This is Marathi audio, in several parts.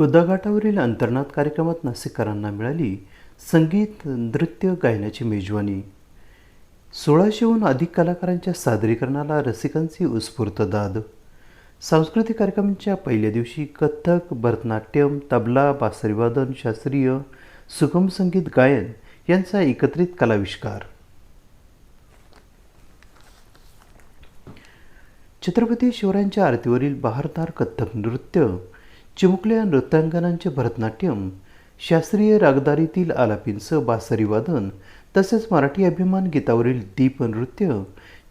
गोदाघाटावरील अंतर्नाद कार्यक्रमात नाशिककरांना मिळाली संगीत नृत्य गायनाची मेजवानी. सोळाशेहून अधिक कलाकारांच्या सादरीकरणाला रसिकांची उत्स्फूर्त दाद. सांस्कृतिक कार्यक्रमांच्या पहिल्या दिवशी कथ्थक भरतनाट्यम तबला बासरीवादन शास्त्रीय सुगम संगीत गायन यांचा एकत्रित कलाविष्कार. छत्रपती शिवरायांच्या आरतीवरील बहारदार कथ्थक नृत्य चिमुकल्या नृत्यांगनांचे भरतनाट्यम शास्त्रीय रागदारीतील आलापींचं बासरी वादन तसेच मराठी अभिमान गीतावरील दीप नृत्य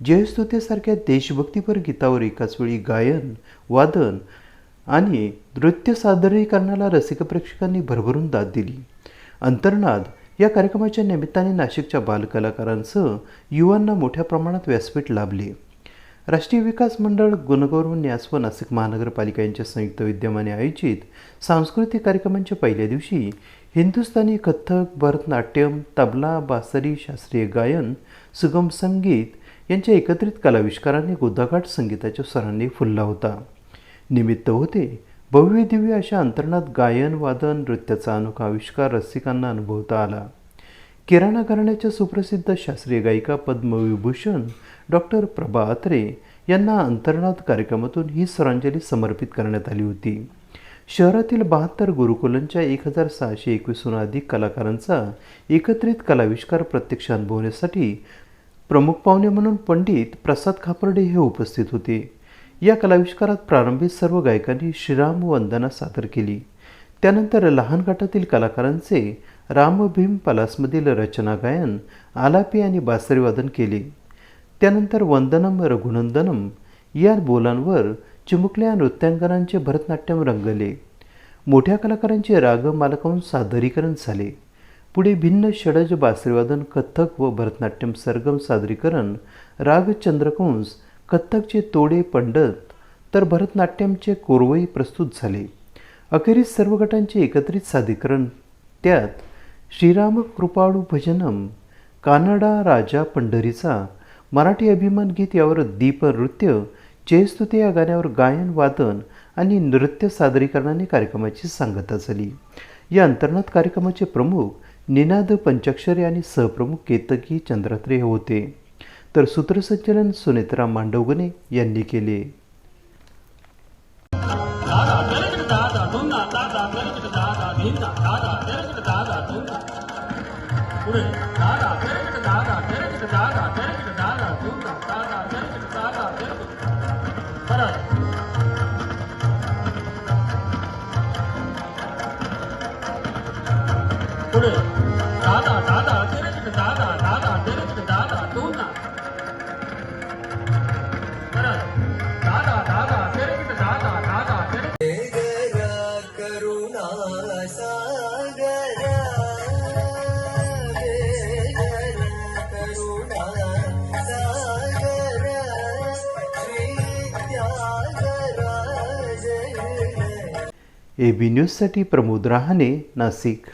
जयस्तुतेसारख्या देशभक्तीपर गीतावर एकाच वेळी गायन वादन आणि नृत्य सादरीकरणाला रसिक प्रेक्षकांनी भरभरून दाद दिली. अंतर्नाद या कार्यक्रमाच्या निमित्ताने नाशिकच्या बालकलाकारांसह युवांना मोठ्या प्रमाणात व्यासपीठ लाभले. राष्ट्रीय विकास मंडळ गुणगौरव न्यास व नाशिक महानगरपालिका यांच्या संयुक्त विद्यमाने आयोजित सांस्कृतिक कार्यक्रमांच्या पहिल्या दिवशी हिंदुस्थानी कथ्थक भरतनाट्यम तबला बासरी शास्त्रीय गायन सुगम संगीत यांच्या एकत्रित कलाविष्काराने गोदाघाट संगीताच्या सरांनी फुलला होता. निमित्त होते भव्य दिव्य अशा अंतर्णात गायन वादन नृत्याचा अनोखा आविष्कार रसिकांना अनुभवता आला. किराणा घराण्याच्या सुप्रसिद्ध शास्त्रीय गायिका पद्मविभूषण डॉक्टर प्रभा अत्रे यांना अंतर्नाद कार्यक्रमातून ही सरांजली समर्पित करण्यात आली होती. शहरातील बहात्तर गुरुकुलांच्या एक हजार सहाशे एकवीसहून अधिक कलाकारांचा एकत्रित कलाविष्कार प्रत्यक्ष अनुभवण्यासाठी प्रमुख पाहुणे म्हणून पंडित प्रसाद खापर्डे हे उपस्थित होते. या कलाविष्कारात प्रारंभी सर्व गायकांनी श्रीराम वंदना सादर केली. त्यानंतर लहान गटातील कलाकारांचे रामभीम पलासमधील रचना गायन आलापी आणि बासरीवादन केले. त्यानंतर वंदनम रघुनंदनम या बोलांवर चिमुकल्या नृत्यांगनांचे भरतनाट्यम रंगले. मोठ्या कलाकारांचे राग मालकांहून सादरीकरण झाले. पुढे भिन्न षडज बासरीवादन कथ्थक व भरतनाट्यम सरगम सादरीकरण राग चंद्रकंस कथ्थकचे तोडे पंडत तर भरतनाट्यमचे कोरवई प्रस्तुत झाले. अखेरीस सर्व गटांचे एकत्रित सादरीकरण त्यात श्रीराम कृपाळू भजनम कानडा राजा पंढरीचा मराठी अभिमान गीत यावर दीप नृत्य जयस्तुते या गाण्यावर गायन वादन आणि नृत्य सादरीकरणाने कार्यक्रमाची सांगता झाली. या अंतर्नात कार्यक्रमाचे प्रमुख निनाद पंचाक्षरे आणि सहप्रमुख केतकी चंद्रात्रे हे होते. तर सूत्रसंचलन सुनेत्रा मांडवगणे यांनी केले. दादा तेरकट दादा धुंदा दादा तेरकट दादा धिंदा दादा तेरकट दादा धुंदा पुढे दादा तेरकट दादा तेरकट दादा तेरकट दादा धुंदा दादा तेरकट दादा तेरकट परत पुढे दादा दादा तेरकट ए बी न्यूजसाठी प्रमोद रहाणे नाशिक.